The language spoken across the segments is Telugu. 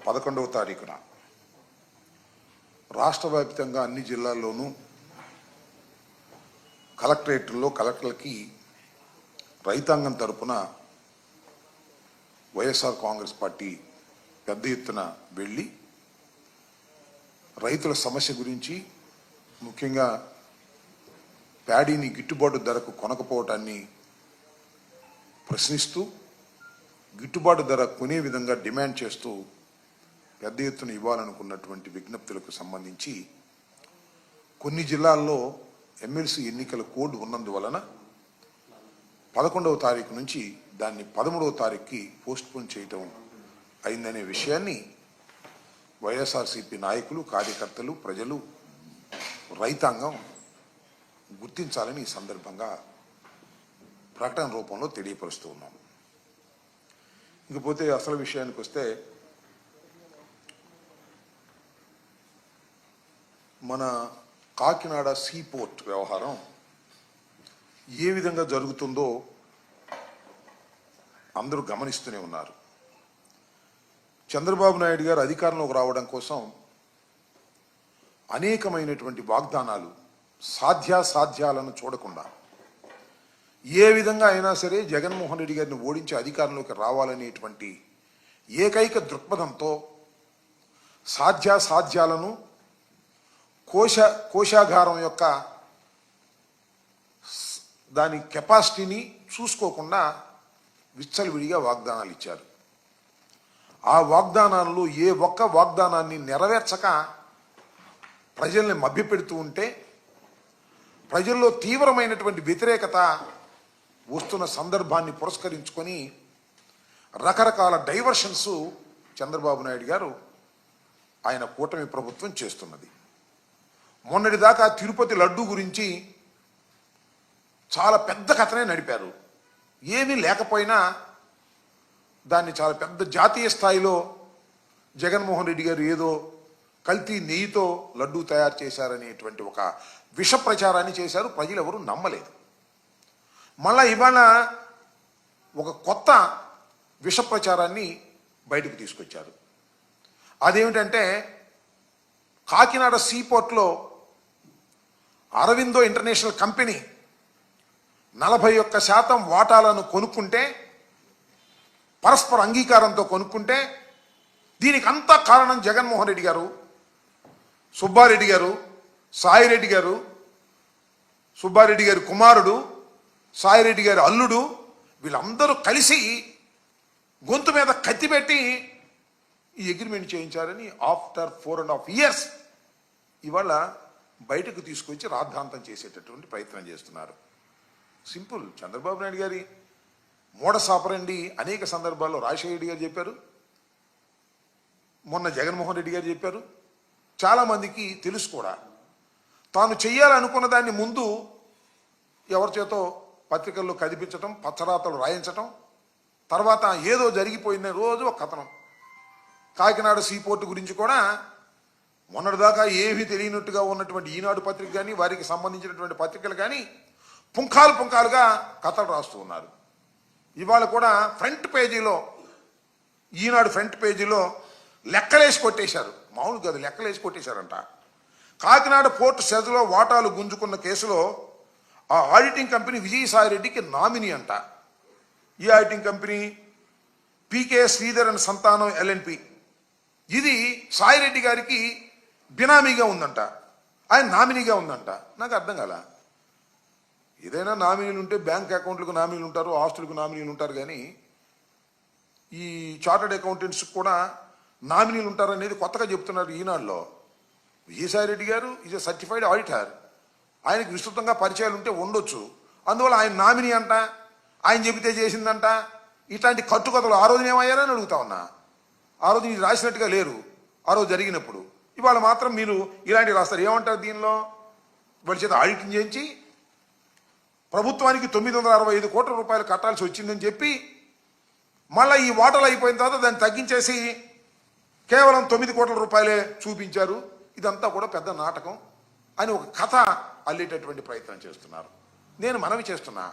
పదకొండవ తారీఖున రాష్ట్ర వ్యాప్తంగా అన్ని జిల్లాల్లోనూ కలెక్టరేట్లో కలెక్టర్లకి రైతాంగం తరపున వైఎస్ఆర్ కాంగ్రెస్ పార్టీ పెద్ద ఎత్తున వెళ్ళి రైతుల సమస్య గురించి ముఖ్యంగా ప్యాడీని గిట్టుబాటు ధరకు కొనకపోవటాన్ని ప్రశ్నిస్తూ గిట్టుబాటు ధర కొనే విధంగా డిమాండ్ చేస్తూ పెద్ద ఎత్తున ఇవ్వాలనుకున్నటువంటి విజ్ఞప్తులకు సంబంధించి కొన్ని జిల్లాల్లో ఎమ్మెల్సీ ఎన్నికల కోడ్ ఉన్నందువలన పదకొండవ తారీఖు నుంచి దాన్ని పదమూడవ తారీఖుకి పోస్ట్పోన్ చేయటం అయిందనే విషయాన్ని వైఎస్ఆర్సీపీ నాయకులు కార్యకర్తలు ప్రజలు రైతాంగం గుర్తించాలని ఈ సందర్భంగా ప్రకటన రూపంలో తెలియపరుస్తూ ఉన్నాం. ఇకపోతే అసలు విషయానికి వస్తే మన కాకినాడ సీపోర్ట్ వ్యవహారం ఏ విధంగా జరుగుతుందో అందరూ గమనిస్తూనే ఉన్నారు. చంద్రబాబు నాయుడు గారు అధికారంలోకి రావడం కోసం అనేకమైనటువంటి వాగ్దానాలు సాధ్యాసాధ్యాలను చూడకుండా ఏ విధంగా అయినా సరే జగన్మోహన్ రెడ్డి గారిని ఓడించి అధికారంలోకి రావాలనేటువంటి ఏకైక దృక్పథంతో సాధ్యాసాధ్యాలను కోశ కోశాగారం యొక్క దాని కెపాసిటీని చూసుకోకుండా విచ్చలవిడిగా వాగ్దానాలు ఇచ్చారు. ఆ వాగ్దానాల్లో ఏ ఒక్క వాగ్దానాన్ని నెరవేర్చక ప్రజల్ని మభ్యపెడుతూ ఉంటే ప్రజల్లో తీవ్రమైనటువంటి వ్యతిరేకత వస్తున్న సందర్భాన్ని పురస్కరించుకొని రకరకాల డైవర్షన్స్ చంద్రబాబు నాయుడు గారు ఆయన కూటమి ప్రభుత్వం చేస్తున్నది. మొన్నటిదాకా తిరుపతి లడ్డు గురించి చాలా పెద్ద కథనే నడిపారు. ఏమీ లేకపోయినా దాన్ని చాలా పెద్ద జాతీయ స్థాయిలో జగన్మోహన్ రెడ్డి గారు ఏదో కల్తీ నెయ్యితో లడ్డూ తయారు చేశారనేటువంటి ఒక విష ప్రచారాన్ని చేశారు. ప్రజలు ఎవరు నమ్మలేదు. మళ్ళా ఇవాళ ఒక కొత్త విష ప్రచారాన్ని బయటకు తీసుకొచ్చారు. అదేమిటంటే కాకినాడ సీపోర్ట్లో అరవిందో ఇంటర్నేషనల్ కంపెనీ నలభై ఒక్క శాతం వాటాలను కొనుక్కుంటే పరస్పర అంగీకారంతో కొనుక్కుంటే దీనికి అంతా కారణం జగన్మోహన్ రెడ్డి గారు సుబ్బారెడ్డి గారు సాయిరెడ్డి గారు సుబ్బారెడ్డి గారి కుమారుడు సాయిరెడ్డి గారి అల్లుడు వీళ్ళందరూ కలిసి గొంతు మీద కత్తిపెట్టి ఈ agreement చేయించారని after four and half years ఇవాళ బయటకు తీసుకొచ్చి రాద్ధాంతం చేసేటటువంటి ప్రయత్నం చేస్తున్నారు. సింపుల్. చంద్రబాబు నాయుడు గారి మూడ సాపరండి అనేక సందర్భాల్లో రాజశేఖర రెడ్డి గారు చెప్పారు. మొన్న జగన్మోహన్ రెడ్డి గారు చెప్పారు. చాలామందికి తెలుసు కూడా. తాను చేయాలనుకున్న దాన్ని ముందు ఎవరి చేతో పత్రికల్లో కదిపించటం పచ్చరాతలు రాయించటం తర్వాత ఏదో జరిగిపోయిందని రోజు ఒక కథనం. కాకినాడ సీపోర్టు గురించి కూడా మొన్నటిదాకా ఏమీ తెలియనట్టుగా ఉన్నటువంటి ఈనాడు పత్రిక కానీ వారికి సంబంధించినటువంటి పత్రికలు కానీ పుంఖాలు పుంఖాలుగా కథలు రాస్తూ ఉన్నారు. ఇవాళ కూడా ఫ్రంట్ పేజీలో ఈనాడు ఫ్రంట్ పేజీలో లెక్కలేసి కొట్టేశారు. మామూలు కాదు లెక్కలేసి కొట్టేశారంట. కాకినాడ పోర్టు సెజలో వాటాలు గుంజుకున్న కేసులో ఆ ఆడిటింగ్ కంపెనీ విజయసాయిరెడ్డికి నామినీ అంట. ఈ ఆడిటింగ్ కంపెనీ పీకే శ్రీధర్ అని సంతానం ఎల్ఎన్పి ఇది సాయిరెడ్డి గారికి బినామీగా ఉందంట. ఆయన నామినీగా ఉందంట. నాకు అర్థం కాల? ఏదైనా నామినీలు ఉంటే బ్యాంక్ అకౌంట్లకు నామినీలు ఉంటారు ఆస్తులకు నామినీలు ఉంటారు కానీ ఈ చార్టర్డ్ అకౌంటెంట్స్ కూడా నామినీలు ఉంటారు అనేది కొత్తగా చెప్తున్నారు ఈనాడులో. విజయసాయిరెడ్డి గారు ఈజ్ ఎ సర్టిఫైడ్ ఆడిటర్. ఆయనకి విస్తృతంగా పరిచయాలు ఉంటే ఉండొచ్చు. అందువల్ల ఆయన నామినీ అంట ఆయన చెబితే చేసిందంట. ఇట్లాంటి కట్టుకథలు ఆ రోజున ఏమయ్యారని అడుగుతా ఉన్నా. ఆ రోజు మీరు రాసినట్టుగా లేరు. ఆ రోజు జరిగినప్పుడు. ఇవాళ మాత్రం మీరు ఇలాంటివి రాస్తారు. ఏమంటారు దీనిలో? వాళ్ళ చేత ఆడిటింగ్ చేయించి ప్రభుత్వానికి తొమ్మిది వందల అరవై ఐదు కోట్ల రూపాయలు కట్టాల్సి వచ్చిందని చెప్పి మళ్ళీ ఈ వాటలు అయిపోయిన తర్వాత దాన్ని తగ్గించేసి కేవలం తొమ్మిది కోట్ల రూపాయలే చూపించారు. ఇదంతా కూడా పెద్ద నాటకం అని ఒక కథ అల్లేటటువంటి ప్రయత్నం చేస్తున్నారు. నేను మనవి చేస్తున్నా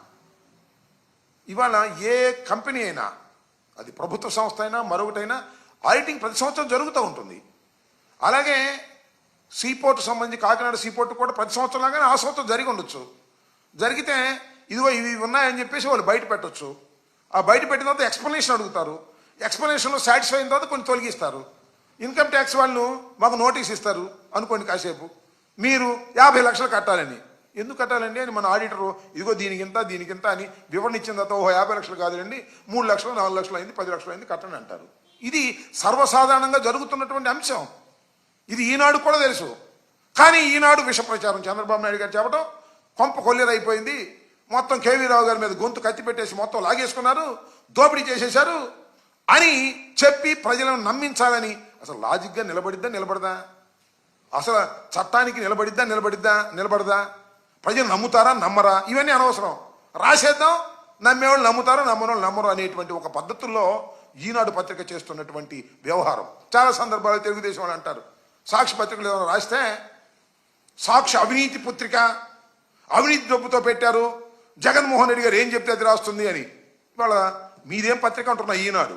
ఇవాళ ఏ కంపెనీ అయినా అది ప్రభుత్వ సంస్థ అయినా మరొకటైనా ఆడిటింగ్ ప్రతి సంవత్సరం జరుగుతూ ఉంటుంది. అలాగే సీపోర్ట్ సంబంధించి కాకినాడ సీపోర్ట్ కూడా ప్రతి సంవత్సరం లాగానే ఆ సంవత్సరం జరిగి ఉండొచ్చు. జరిగితే ఇదిగో ఇవి ఉన్నాయని చెప్పేసి వాళ్ళు బయట పెట్టొచ్చు. ఆ బయట పెట్టిన తర్వాత ఎక్స్ప్లెనేషన్ అడుగుతారు. ఎక్స్ప్లెనేషన్లో సాటిస్ఫై అయిన తర్వాత కొన్ని తొలగిస్తారు. ఇన్కమ్ ట్యాక్స్ వాళ్ళు మాకు నోటీస్ ఇస్తారు. అనుకోండి కాసేపు. మీరు యాభై లక్షలు కట్టాలని. ఎందుకు కట్టాలండి అని మన ఆడిటర్ ఇదిగో దీనికింత దీనికింత అని వివరణ ఇచ్చిన తర్వాత ఓహో యాభై లక్షలు కాదులేండి మూడు లక్షలు నాలుగు లక్షలు అయింది పది లక్షలు అయింది కట్టండి అంటారు ఇది సర్వసాధారణంగా జరుగుతున్నటువంటి అంశం. ఇది ఈనాడు కూడా తెలుసు. కానీ ఈనాడు విష ప్రచారం చంద్రబాబు నాయుడు గారు చెప్పడం కొంప కొల్లిరైపోయింది మొత్తం కేవీ రావు గారి మీద గొంతు కత్తి పెట్టేసి మొత్తం లాగేసుకున్నారు. దోపిడీ చేసేశారు అని చెప్పి ప్రజలను నమ్మించాలని అసలు లాజిక్గా నిలబడిద్దా నిలబడదా? అసలు చట్టానికి నిలబడిద్దా నిలబడిద్దా నిలబడదా? ప్రజలు నమ్ముతారా నమ్మరా? ఇవన్నీ అనవసరం. రాసేద్దాం నమ్మేవాళ్ళు నమ్ముతారా నమ్మనోళ్ళు నమ్మరు అనేటువంటి ఒక పద్ధతుల్లో ఈనాడు పత్రిక చేస్తున్నటువంటి వ్యవహారం. చాలా సందర్భాలు తెలుగుదేశం వాళ్ళు అంటారు. సాక్షి పత్రికలు ఏమైనా రాస్తే సాక్షి అవినీతి పుత్రిక అవినీతి డబ్బుతో పెట్టారు. జగన్మోహన్ రెడ్డి గారు ఏం చెప్తే అది రాస్తుంది అని. ఇవాళ మీదేం పత్రిక అంటున్నా ఈనాడు?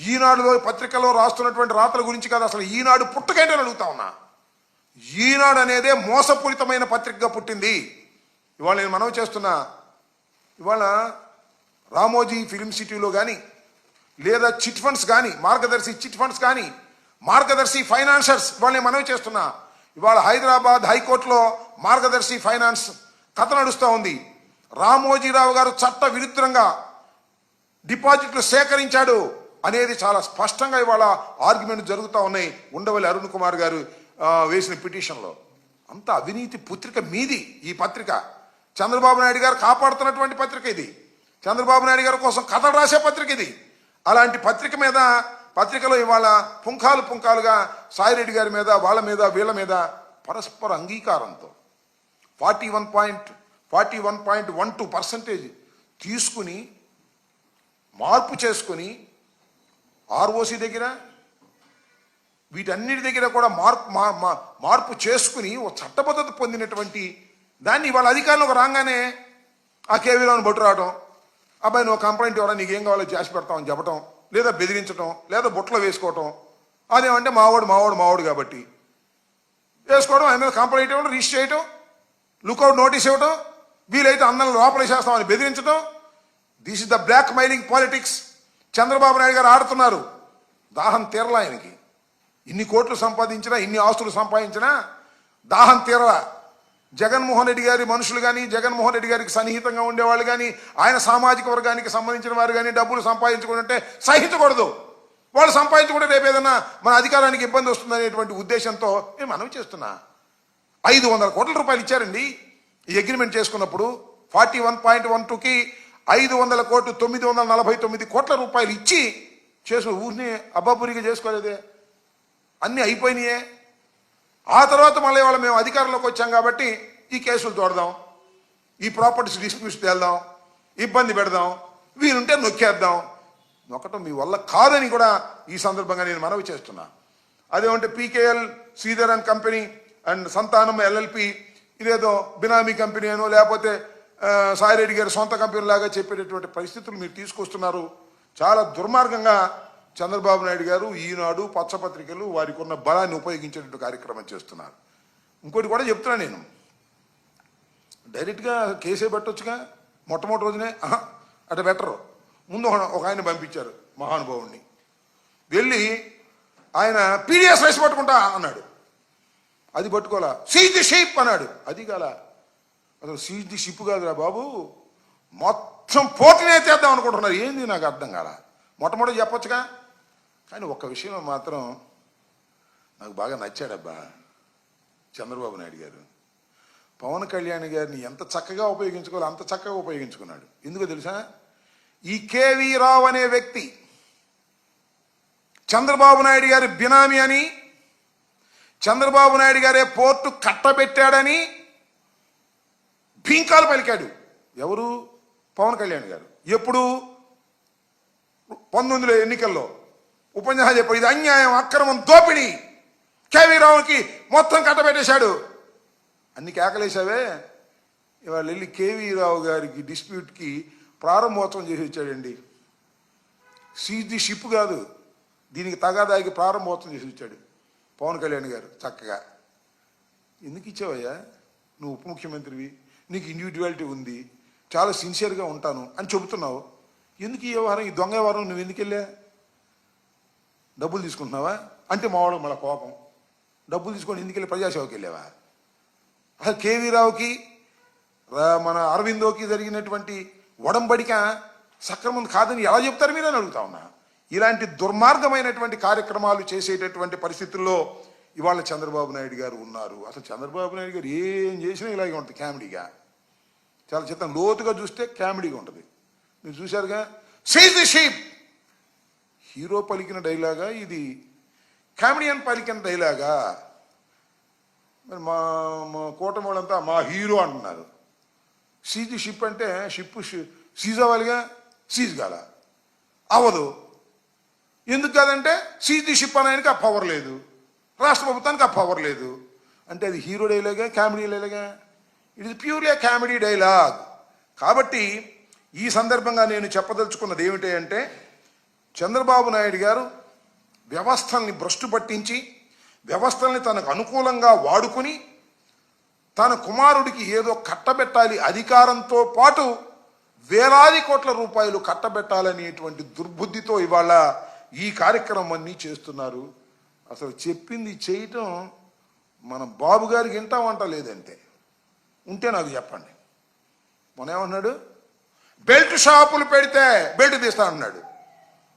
ఈనాడులో పత్రికలో రాస్తున్నటువంటి రాతల గురించి కాదు అసలు ఈనాడు పుట్టకేంటని అడుగుతా ఉన్నా. ఈనాడు అనేదే మోసపూరితమైన పత్రికగా పుట్టింది. ఇవాళ నేను మనవి చేస్తున్నా ఇవాళ రామోజీ ఫిలిం సిటీలో కానీ లేదా చిట్ ఫండ్స్ కానీ మార్గదర్శి చిట్ ఫండ్స్ కానీ మార్గదర్శి ఫైనాన్సర్స్ వాళ్ళని మనవి చేస్తున్నా. ఇవాళ హైదరాబాద్ హైకోర్టులో మార్గదర్శి ఫైనాన్స్ కథ నడుస్తూ ఉంది. రామోజీరావు గారు చట్ట విరుద్ధంగా డిపాజిట్లు సేకరించాడు అనేది చాలా స్పష్టంగా ఇవాళ ఆర్గ్యుమెంట్ జరుగుతూ ఉన్నాయి. ఉండవల్లి అరుణ్ కుమార్ గారు వేసిన పిటిషన్లో. అంత అవినీతి పుత్రిక మీది ఈ పత్రిక. చంద్రబాబు నాయుడు గారు కాపాడుతున్నటువంటి పత్రిక ఇది. చంద్రబాబు నాయుడు గారి కోసం కథలు రాసే పత్రిక ఇది. అలాంటి పత్రిక మీద పత్రికలో ఇవాళ పుంఖాలు పుంఖాలుగా సాయిరెడ్డి గారి మీద వాళ్ళ మీద వీళ్ళ మీద పరస్పర అంగీకారంతో forty one point forty one point one two percentage తీసుకుని మార్పు చేసుకుని ఆర్ఓసి దగ్గర వీటన్నిటి దగ్గర కూడా మార్పు మా- మార్పు చేసుకుని ఒక చట్టబద్ధత పొందినటువంటి దాన్ని ఇవాళ అధికారంలోకి రాగానే ఆ కేవీలోని బొట్టు రావడం అబ్బాయి నువ్వు కంప్లైంట్ ఇవ్వడం నీకు ఏం కావాలో చేసి పెడతామని చెప్పడం లేదా బెదిరించడం లేదా బుట్టలో వేసుకోవటం. అదేమంటే మావాడు మావాడు మావాడు కాబట్టి. వేసుకోవడం ఆయన మీద కంప్లైంట్ ఇవ్వడం రిజిస్టర్ చేయటం లుకౌట్ నోటీస్ ఇవ్వటం వీలైతే అందరం లోపల చేస్తామని బెదిరించడం this is the blackmailing politics Chandrababu Naidu garu ఆడుతున్నారు. దాహం తీరలా ఆయనకి. ఇన్ని కోట్లు సంపాదించినా ఇన్ని ఆస్తులు సంపాదించినా దాహం తీరలా. జగన్మోహన్ రెడ్డి గారి మనుషులు కానీ జగన్మోహన్ రెడ్డి గారికి సన్నిహితంగా ఉండేవాళ్ళు కానీ ఆయన సామాజిక వర్గానికి సంబంధించిన వారు కానీ డబ్బులు సంపాదించుకుంటే సహించకూడదు. వాళ్ళు సంపాదించుకుంటే రేపు ఏదైనా మన అధికారానికి ఇబ్బంది వస్తుందనేటువంటి ఉద్దేశంతో నేను మనవి చేస్తున్నా. ఐదు వందల కోట్ల రూపాయలు ఇచ్చారండి. ఈ అగ్రిమెంట్ చేసుకున్నప్పుడు ఫార్టీ వన్ పాయింట్ వన్ టూకి ఐదు వందల కోట్లు తొమ్మిది వందల నలభై తొమ్మిది కోట్ల రూపాయలు ఇచ్చి చేసు ఊరిని అబ్బాపురిగా చేసుకోలేదే. అన్నీ అయిపోయినాయే. ఆ తర్వాత మళ్ళీ వాళ్ళ మేము అధికారంలోకి వచ్చాం కాబట్టి ఈ కేసులు తోడదాం ఈ ప్రాపర్టీస్ డిస్ప్యూట్స్ తేల్దాం ఇబ్బంది పెడదాం వీలుంటే నొక్కేద్దాం. నొక్కటం మీ వల్ల కాదని కూడా ఈ సందర్భంగా నేను మనవి చేస్తున్నా. అదేమంటే PKL Sridhar and company and Santhanam LLP ఇదేదో బినామీ కంపెనీ అనో లేకపోతే సాయిరెడ్డి గారి సొంత కంపెనీలాగా చెప్పేటటువంటి పరిస్థితులు మీరు తీసుకొస్తున్నారు. చాలా దుర్మార్గంగా చంద్రబాబు నాయుడు గారు ఈనాడు పచ్చపత్రికలు వారికి ఉన్న బలాన్ని ఉపయోగించేటువంటి కార్యక్రమం చేస్తున్నారు. ఇంకోటి కూడా చెప్తున్నా నేను. డైరెక్ట్గా కేసే పెట్టొచ్చుగా మొట్టమొదటి రోజునే అట అటు బెటరు ముందు ఒక- ఒక ఆయన పంపించారు మహానుభావుణ్ణి. వెళ్ళి ఆయన పీడిఎస్ రైస్ పట్టుకుంటా అన్నాడు. అది పట్టుకోలా సీజ్ ది షీప్ అన్నాడు. అది కాల? అసలు సీజ్ ది షిప్ కాదురా బాబు. మొత్తం పోటీనే చేద్దాం అనుకుంటున్నారు. ఏంది నాకు అర్థం కాల? మొట్టమొదటి చెప్పొచ్చుగా కానీ ఒక్క విషయం మాత్రం నాకు బాగా నచ్చాడబ్బా చంద్రబాబు నాయుడు గారు. పవన్ కళ్యాణ్ గారిని ఎంత చక్కగా ఉపయోగించుకోవాలో అంత చక్కగా ఉపయోగించుకున్నాడు. ఎందుకు తెలుసా? ఈ కేవి రావు అనే వ్యక్తి చంద్రబాబు నాయుడు గారి బినామీ అని చంద్రబాబు నాయుడు గారే పోర్టు కట్టబెట్టాడని భీంకాలు పలికాడు. ఎవరు? పవన్ కళ్యాణ్ గారు. ఎప్పుడు? పంతొమ్మిదిలో ఎన్నికల్లో. ఉపన్యాసం చెప్పాడు. ఇది అన్యాయం అక్రమం దోపిడీ. కేవీరావుకి మొత్తం కట్టబెట్టేశాడు అన్ని కేకలేసావే ఇవాళ వెళ్ళి కేవీ రావు గారికి డిస్ప్యూట్కి ప్రారంభోత్సవం చేసి వచ్చాడండి. సీజ్ ది షిప్ కాదు. దీనికి తగాదాకి ప్రారంభోత్సవం చేసి వచ్చాడు. పవన్ కళ్యాణ్ గారు చక్కగా. ఎందుకు ఇచ్చావయ్యా? నువ్వు ఉప ముఖ్యమంత్రివి. నీకు ఇండివిజువాలిటీ ఉంది. చాలా సిన్సియర్గా ఉంటాను అని చెబుతున్నావు. ఎందుకు ఈ వ్యవహారం ఈ దొంగ వ్యవహారం నువ్వు ఎందుకు వెళ్ళా? డబ్బులు తీసుకుంటున్నావా? అంటే మావాడు మళ్ళీ కోపం. డబ్బులు తీసుకొని ఎందుకు వెళ్ళి ప్రజాసేవకి వెళ్ళావా? అసలు కేవీ రావుకి రా- మన అరవిందోకి జరిగినటువంటి ఒడంబడిక సక్రమం కాదని ఎలా చెప్తారు మీరు అని అడుగుతా ఉన్నా. ఇలాంటి దుర్మార్గమైనటువంటి కార్యక్రమాలు చేసేటటువంటి పరిస్థితుల్లో ఇవాళ చంద్రబాబు నాయుడు గారు ఉన్నారు. అసలు చంద్రబాబు నాయుడు గారు ఏం చేసినా ఇలాగే ఉంటుంది కామెడీగా. చాలా చిత్తం లోతుగా చూస్తే కామెడీగా ఉంటుంది. మీరు చూశారుగా? సీజ్ ది షీప్ హీరో పలికిన డైలాగా ఇది కామెడియన్ పలికిన డైలాగా. మరి మా మా కూటమి వాళ్ళంతా మా హీరో అంటున్నారు. సీజ్ షిప్ అంటే షిప్ సీజ్ అవ్వాలిగా సీజ్ కాల. అవ్వదు. ఎందుకు కాదంటే సీజ్ ది షిప్ అని ఆయనకి ఆ పవర్ లేదు. రాష్ట్ర ప్రభుత్వానికి ఆ పవర్ లేదు. అంటే అది హీరో డైలాగా comedy డైలాగా? It is purely comedy dialogue. కాబట్టి ఈ సందర్భంగా నేను చెప్పదలుచుకున్నది ఏమిటి అంటే చంద్రబాబు నాయుడు గారు వ్యవస్థల్ని భ్రష్టు పట్టించి వ్యవస్థల్ని తనకు అనుకూలంగా వాడుకుని తన కుమారుడికి ఏదో కట్టబెట్టాలి అధికారంతో పాటు వేలాది కోట్ల రూపాయలు కట్టబెట్టాలనేటువంటి దుర్బుద్ధితో ఇవాళ ఈ కార్యక్రమం అన్నీ చేస్తున్నారు. అసలు చెప్పింది చేయటం మన బాబు గారికి వింటామంట వంట లేదంటే. ఉంటే నాకు చెప్పండి. మొన్న ఏమన్నాడు? బెల్ట్ షాపులు పెడితే బెల్ట్ తీస్తా అన్నాడు.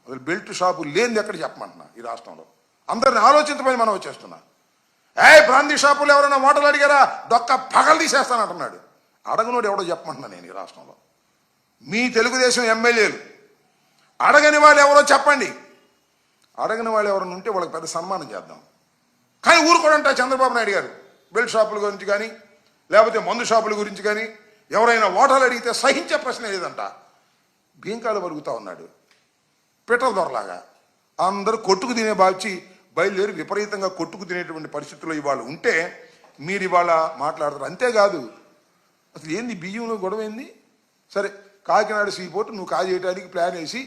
అసలు బెల్ట్ షాపు లేనిది ఎక్కడ చెప్పమంటున్నా ఈ రాష్ట్రంలో? అందరిని ఆలోచించమని మనం వచ్చేస్తున్నా. ఏ బ్రాందీ షాపులు ఎవరైనా ఓటలు అడిగారా? దొక్క పగలు తీసేస్తానంటున్నాడు అడగనోడు ఎవడో చెప్పమంటున్నా నేను ఈ రాష్ట్రంలో. మీ తెలుగుదేశం ఎమ్మెల్యేలు. అడగని వాళ్ళు ఎవరో చెప్పండి. అడగని వాళ్ళు ఎవరైనా ఉంటే వాళ్ళకి పెద్ద సన్మానం చేద్దాం. కానీ ఊరుకోడంట చంద్రబాబు నాయుడు గారు. బెల్ట్ షాపుల గురించి కానీ లేకపోతే మందు షాపుల గురించి కానీ ఎవరైనా ఓటర్లు అడిగితే సహించే ప్రశ్న లేదంట. భీంకాలు పరుగుతూ ఉన్నాడు. పిట్టల దొరలాగా అందరూ కొట్టుకు తినే భావించి బయలుదేరి విపరీతంగా కొట్టుకు తినేటువంటి పరిస్థితుల్లో ఇవాళ ఉంటే మీరు ఇవాళ మాట్లాడతారు. అంతేకాదు అసలు ఏంది బియ్యంలో గొడవ ఏంది? సరే కాకినాడ సీపోర్ట్ నువ్వు కాజేయడానికి ప్లాన్ వేసి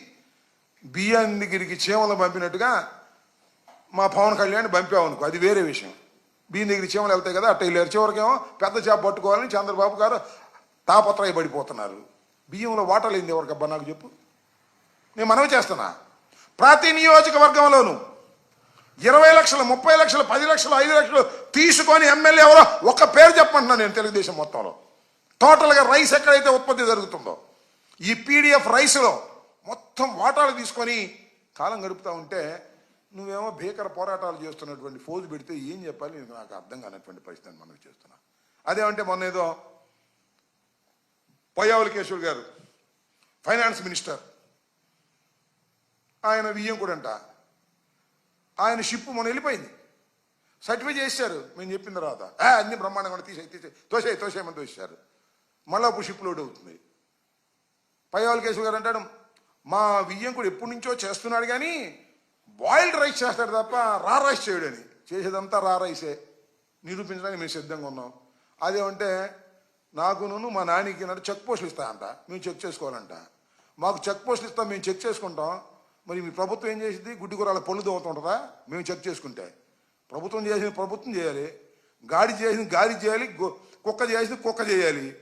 బియ్యం దగ్గరికి చీమలు పంపినట్టుగా మా పవన్ కళ్యాణ్ పంపావు అనుకో అది వేరే విషయం. బియ్యం దగ్గర చీమలు వెళ్తాయి కదా అట్ట వెళ్ళారు చివరికేమో పెద్ద చేప పట్టుకోవాలని చంద్రబాబు గారు తాపత్రయ పడిపోతున్నారు బియ్యంలో వాటలు ఏంది ఎవరికబ్బా నాకు చెప్పు. నేను మనవి చేస్తున్నా. ప్రతి నియోజకవర్గంలోనూ ఇరవై లక్షలు ముప్పై లక్షలు పది లక్షలు ఐదు లక్షలు తీసుకొని ఎమ్మెల్యే ఎవరో ఒక పేరు చెప్పమంటున్నాను నేను తెలుగుదేశం మొత్తంలో. టోటల్గా రైస్ ఎక్కడైతే ఉత్పత్తి జరుగుతుందో ఈ పీడిఎఫ్ రైస్లో మొత్తం వాటాలు తీసుకొని కాలం గడుపుతూ ఉంటే నువ్వేమో భీకర పోరాటాలు చేస్తున్నటువంటి ఫోజు పెడితే ఏం చెప్పాలి? నాకు అర్థం కానటువంటి పరిస్థితి మనం చేస్తున్నా. అదేమంటే మొన్న ఏదో పొయ్యావుల కేశవులు గారు ఫైనాన్స్ మినిస్టర్ ఆయన వియ్యం కూడా అంట. ఆయన షిప్ మొన్న వెళ్ళిపోయింది. సర్టిఫై చేశారు. మేము చెప్పిన తర్వాత "ఆ, అన్ని బ్రహ్మాండంగా తీసే తీసే తోసే తోసేయమని తోసేశారు. మళ్ళీ అప్పుడు షిప్ లోడ్ అవుతుంది. పైవాళ్ళ కేసు గారు అంటాడు మా వియ్యం కూడా ఎప్పటి నుంచో చేస్తున్నాడు కానీ బాయిల్డ్ రైస్ చేస్తాడు తప్ప రా రైస్ చేయడని. చేసేదంతా రా రైసే నిరూపించడానికి మేము సిద్ధంగా ఉన్నాం. అదేమంటే నాకును మా నానికి చెక్ పోస్టులు ఇస్తాయంట. మేము చెక్ చేసుకోవాలంట. మాకు చెక్ పోస్టులు ఇస్తాం మేము చెక్ చేసుకుంటాం. మరి మీ ప్రభుత్వం ఏం చేసింది? గుడ్డి కూరల పళ్ళు దోవుతుంటుందా మేము చెక్ చేసుకుంటే. ప్రభుత్వం చేసిన ప్రభుత్వం చేయాలి. గాడి చేసిన గాడి చేయాలి. కుక్క చేసిన కుక్క చేయాలి.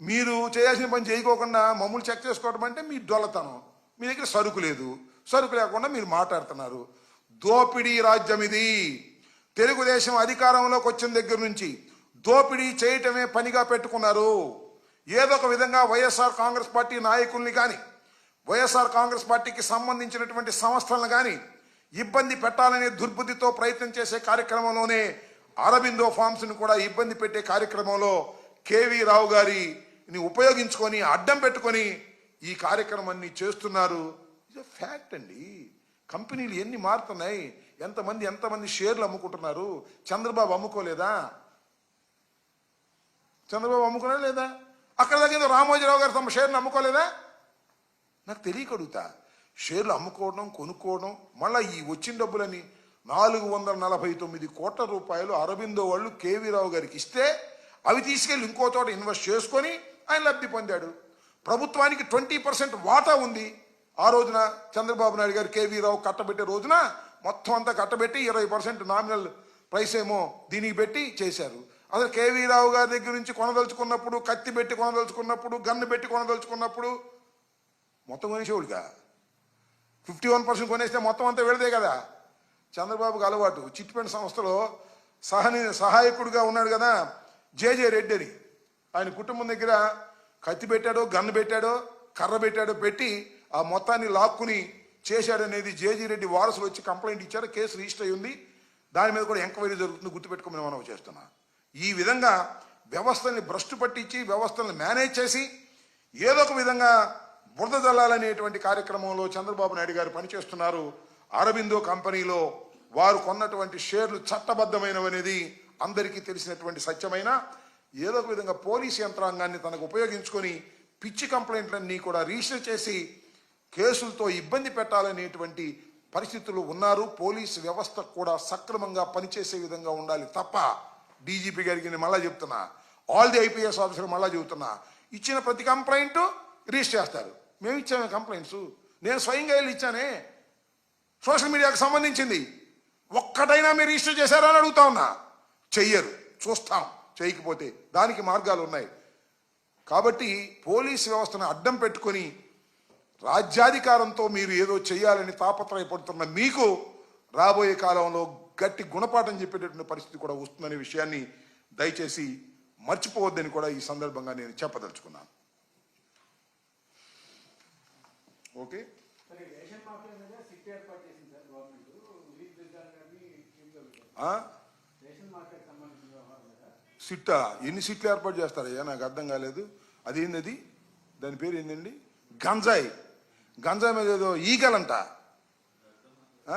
మీరు చేయాల్సిన పని చేయకోకుండా మమ్మల్ని చెక్ చేసుకోవడం అంటే మీ డొల్లతనం మీ దగ్గర సరుకు లేదు. సరుకు లేకుండా మీరు మాట్లాడుతున్నారు. దోపిడీ రాజ్యం ఇది. తెలుగుదేశం అధికారంలోకి వచ్చిన దగ్గర నుంచి దోపిడీ చేయటమే పనిగా పెట్టుకున్నారు. ఏదో ఒక విధంగా వైఎస్ఆర్ కాంగ్రెస్ పార్టీ నాయకుల్ని కానీ వైఎస్ఆర్ కాంగ్రెస్ పార్టీకి సంబంధించినటువంటి సంస్థలను కానీ ఇబ్బంది పెట్టాలనే దుర్బుద్ధితో ప్రయత్నం చేసే కార్యక్రమంలోనే అరబిందో ఫార్మ్స్ని కూడా ఇబ్బంది పెట్టే కార్యక్రమంలో కేవీ రావు గారిని ఉపయోగించుకొని అడ్డం పెట్టుకొని ఈ కార్యక్రమాన్ని చేస్తున్నారు. ఇది ఫ్యాక్ట్ అండి. కంపెనీలు ఎన్ని మారుతున్నాయి? ఎంతమంది ఎంతమంది షేర్లు అమ్ముకుంటున్నారు? చంద్రబాబు అమ్ముకోలేదా? చంద్రబాబు అమ్ముకున్నాడా లేదా? అక్కడ తగ్గింది రామోజీరావు గారు తమ షేర్లు అమ్ముకోలేదా? నాకు తెలియకడుగుతా. షేర్లు అమ్ముకోవడం కొనుక్కోవడం మళ్ళీ ఈ వచ్చిన డబ్బులని నాలుగు వందల నలభై తొమ్మిది కోట్ల రూపాయలు అరబిందో వాళ్ళు కేవీ రావు గారికి ఇస్తే అవి తీసుకెళ్ళి ఇంకో చోట ఇన్వెస్ట్ చేసుకొని ఆయన లబ్ధి పొందాడు. ప్రభుత్వానికి ట్వంటీ పర్సెంట్ వాటా ఉంది. ఆ రోజున చంద్రబాబు నాయుడు గారు కేవీ రావు కట్టబెట్టే రోజున మొత్తం అంతా కట్టబెట్టి ఇరవై పర్సెంట్ నామినల్ ప్రైస్ ఏమో దీనికి పెట్టి చేశారు. అసలు కేవీ రావు గారి దగ్గర నుంచి కొనదలుచుకున్నప్పుడు కత్తి పెట్టి కొనదలుచుకున్నప్పుడు గన్ను పెట్టి కొనదలుచుకున్నప్పుడు మొత్తం కొనేసేవాడుగా ఫిఫ్టీ వన్ పర్సెంట్ కొనేస్తే మొత్తం అంతా వెళదే కదా? చంద్రబాబుకి అలవాటు. చిట్పెండ్ సంస్థలో సహని సహాయకుడిగా ఉన్నాడు కదా జేజే రెడ్డి అని. ఆయన కుటుంబం దగ్గర కత్తి పెట్టాడో గన్ను పెట్టాడో కర్ర పెట్టాడో పెట్టి ఆ మొత్తాన్ని లాక్కుని చేశాడనేది జేజీ రెడ్డి వారసులు వచ్చి కంప్లైంట్ ఇచ్చారు. కేసు రిజిస్టర్ అయి ఉంది. దాని మీద కూడా ఎంక్వైరీ జరుగుతుంది. గుర్తుపెట్టుకోమని మనం చేస్తున్నా. ఈ విధంగా వ్యవస్థల్ని భ్రష్టు పట్టించి వ్యవస్థలను మేనేజ్ చేసి ఏదో ఒక విధంగా బురద జల్లాలనేటువంటి కార్యక్రమంలో చంద్రబాబు నాయుడు గారు పనిచేస్తున్నారు. అరబిందో కంపెనీలో వారు కొన్నటువంటి షేర్లు చట్టబద్ధమైనవనేది అందరికీ తెలిసినటువంటి సత్యమైన ఏదో ఒక విధంగా పోలీస్ యంత్రాంగాన్ని తనకు ఉపయోగించుకొని పిచ్చి కంప్లైంట్లన్నీ కూడా రిజిస్టర్ చేసి కేసులతో ఇబ్బంది పెట్టాలనేటువంటి పరిస్థితులు ఉన్నారు. పోలీస్ వ్యవస్థ కూడా సక్రమంగా పనిచేసే విధంగా ఉండాలి తప్ప డీజీపీ గారికి నేను మళ్ళా చెప్తున్నా ఆల్ ది ఐపీఎస్ ఆఫీసర్ మళ్ళా చెబుతున్నా ఇచ్చిన ప్రతి కంప్లైంట్ రిజిస్టర్ చేస్తారు. మేము ఇచ్చామే కంప్లైంట్స్. నేను స్వయంగా వెళ్ళి ఇచ్చానే. సోషల్ మీడియాకు సంబంధించింది. ఒక్కటైనా మీరు రిజిస్టర్ చేశారా అని అడుగుతా ఉన్నా. చెయ్యరు. చూస్తాం. చేయకపోతే దానికి మార్గాలు ఉన్నాయి. కాబట్టి పోలీస్ వ్యవస్థను అడ్డం పెట్టుకొని రాజ్యాధికారంతో మీరు ఏదో చేయాలని తాపత్రయపడుతున్న మీకు రాబోయే కాలంలో గట్టి గుణపాఠం చెప్పేటటువంటి పరిస్థితి కూడా వస్తుందనే విషయాన్ని దయచేసి మర్చిపోవద్దని కూడా ఈ సందర్భంగా నేను చెప్పదలుచుకున్నాను ఓకే సరే రేషన్ మాఫియా మీద సిట్ ఏర్పాటు చేసింది సార్ గవర్నమెంట్ ఉదయ్ దుర్గాన్ గారిని చీఫ్ అవుతారు ఆ? రేషన్ మార్కెట్ సంబంధించిన వ్యవహారం మీద సిట్టా? ఎన్ని సీట్లు ఏర్పాటు చేస్తారయ్యా? నాకు అర్థం కాలేదు. అదేంది అది దాని పేరు ఏందండి? గంజాయి. గంజాయి మీద ఏదో ఈగలంట.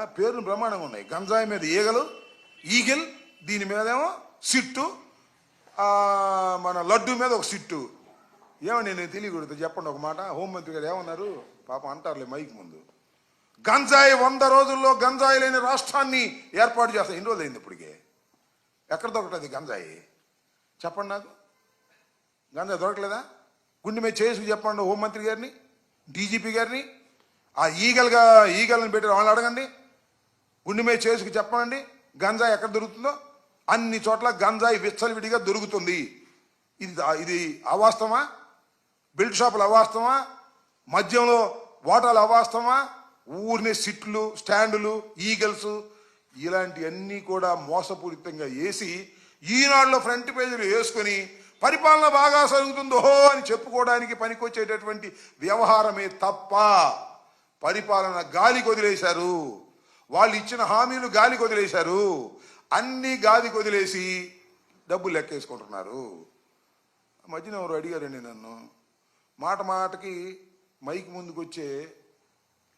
పేర్లు బ్రహ్మాండంగా ఉన్నాయి. గంజాయి మీద ఈగలు ఈగిల్ దీని మీదేమో సిట్టు. మన లడ్డు మీద ఒక సిట్టు. ఏమని నేను తెలియకూడదు చెప్పండి ఒక మాట. హోంమంత్రి గారు ఏమన్నారు? పాపం అంటారులే మైక్ ముందు. గంజాయి వంద రోజుల్లో గంజాయి లేని రాష్ట్రాన్ని ఏర్పాటు చేస్తాం ఎన్ని రోజులు అయింది ఇప్పటికే? ఎక్కడ దొరకటది గంజాయి? చెప్పండి నాకు. గంజాయి దొరకలేదా గుండె మీద చేసుకు చెప్పండి హోంమంత్రి గారిని డీజీపీ గారిని. ఆ ఈగల్గా ఈగల్ని పెట్టి వాళ్ళని అడగండి. గుండె మీద చేసుకు చెప్పండి. గంజాయి ఎక్కడ దొరుకుతుందో? అన్ని చోట్ల గంజాయి విచ్చలవిడిగా దొరుకుతుంది. ఇది ఇది అవాస్తవమా? బిల్డ్ షాపులు అవాస్తమా మద్యంలో వాటాలు అవాస్తమా ఊరినే సిట్లు స్టాండులు ఈగల్స్ ఇలాంటివన్నీ కూడా మోసపూరితంగా వేసి ఈనాడులో ఫ్రంట్ పేజీలు వేసుకొని పరిపాలన బాగా సాగుతుందో అని చెప్పుకోవడానికి పనికొచ్చేటటువంటి వ్యవహారమే తప్ప పరిపాలన గాలికి వదిలేశారు వాళ్ళు ఇచ్చిన హామీలు గాలికి వదిలేశారు అన్ని గాలికి వదిలేసి డబ్బులు లెక్కేసుకుంటున్నారు. మధ్యన ఎవరు అడిగారండి నన్ను. మాట మాటకి మైక్ ముందుకు వచ్చే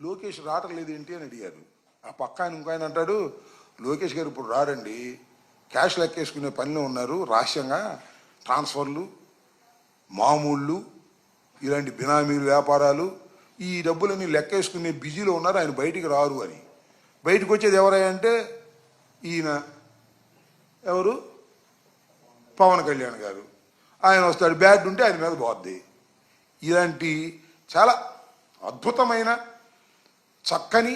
లోకేష్ రావటం ఏంటి అని అడిగారు. ఆ పక్క ఆయన ఇంకో ఆయన అంటాడు లోకేష్ గారు ఇప్పుడు రారండి. క్యాష్ లెక్కేసుకునే పనిలో ఉన్నారు. రహస్యంగా ట్రాన్స్ఫర్లు మామూళ్ళు ఇలాంటి బినామీలు వ్యాపారాలు ఈ డబ్బులన్నీ లెక్కేసుకునే బిజీలో ఉన్నారు. ఆయన బయటికి రారు అని. బయటకు వచ్చేది ఎవరంటే ఈయన ఎవరు? పవన్ కళ్యాణ్ గారు. ఆయన వస్తాడు. బ్యాడ్ ఉంటే ఆయన మీద పోద్ది. ఇలాంటి చాలా అద్భుతమైన చక్కని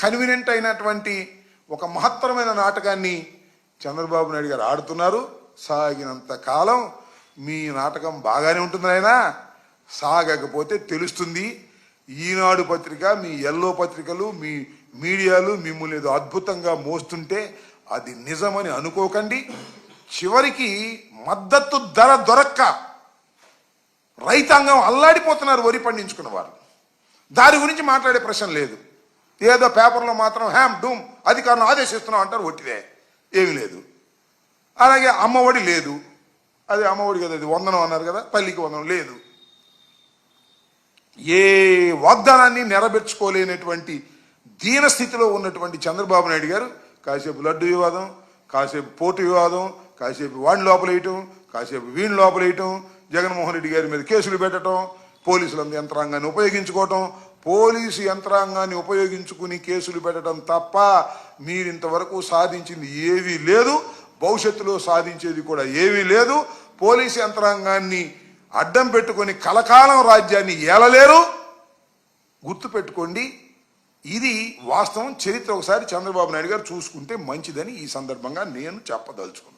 కన్వీనెంట్ అయినటువంటి ఒక మహత్తరమైన నాటకాన్ని చంద్రబాబు నాయుడు గారు ఆడుతున్నారు. సాగినంత కాలం మీ నాటకం బాగానే ఉంటుంది ఆయన సాగకపోతే తెలుస్తుంది. ఈనాడు పత్రిక మీ ఎల్లో పత్రికలు మీ మీడియాలు మిమ్మల్ని ఏదో అద్భుతంగా మోస్తుంటే అది నిజమని అనుకోకండి. చివరికి మద్దతు ధర దొరక్క. రైతాంగం అల్లాడిపోతున్నారు వరి పండించుకున్న వారు. దాని గురించి మాట్లాడే ప్రశ్న లేదు. ఏదో పేపర్లో మాత్రం హ్యామ్ డూమ్ అధికారులను ఆదేశిస్తున్నాం అంటారు ఒట్టిదే. ఏమీ లేదు. అలాగే అమ్మఒడి లేదు. అది అమ్మఒడి కదా అది వందనం అన్నారు కదా తల్లికి వందనం లేదు. ఏ వాగ్దానాన్ని నెరవేర్చుకోలేనటువంటి దీన స్థితిలో ఉన్నటువంటి చంద్రబాబు నాయుడు గారు కాసేపు లడ్డు వివాదం కాసేపు పోటు వివాదం కాసేపు వాడిని లోపలేయటం కాసేపు వీణి లోపలేయటం జగన్మోహన్ రెడ్డి గారి మీద కేసులు పెట్టడం పోలీసుల యంత్రాంగాన్ని ఉపయోగించుకోవటం పోలీసు యంత్రాంగాన్ని ఉపయోగించుకుని కేసులు పెట్టడం తప్ప మీరు ఇంతవరకు సాధించింది ఏవీ లేదు భవిష్యత్తులో సాధించేది కూడా ఏమీ లేదు. పోలీసు యంత్రాంగాన్ని అడ్డం పెట్టుకొని కలకాలం రాజ్యాన్ని ఏలలేరు. గుర్తుపెట్టుకోండి ఇది వాస్తవం. చరిత్ర ఒకసారి చంద్రబాబు నాయుడు గారు చూసుకుంటే మంచిదని ఈ సందర్భంగా నేను చెప్పదలుచుకున్నాను.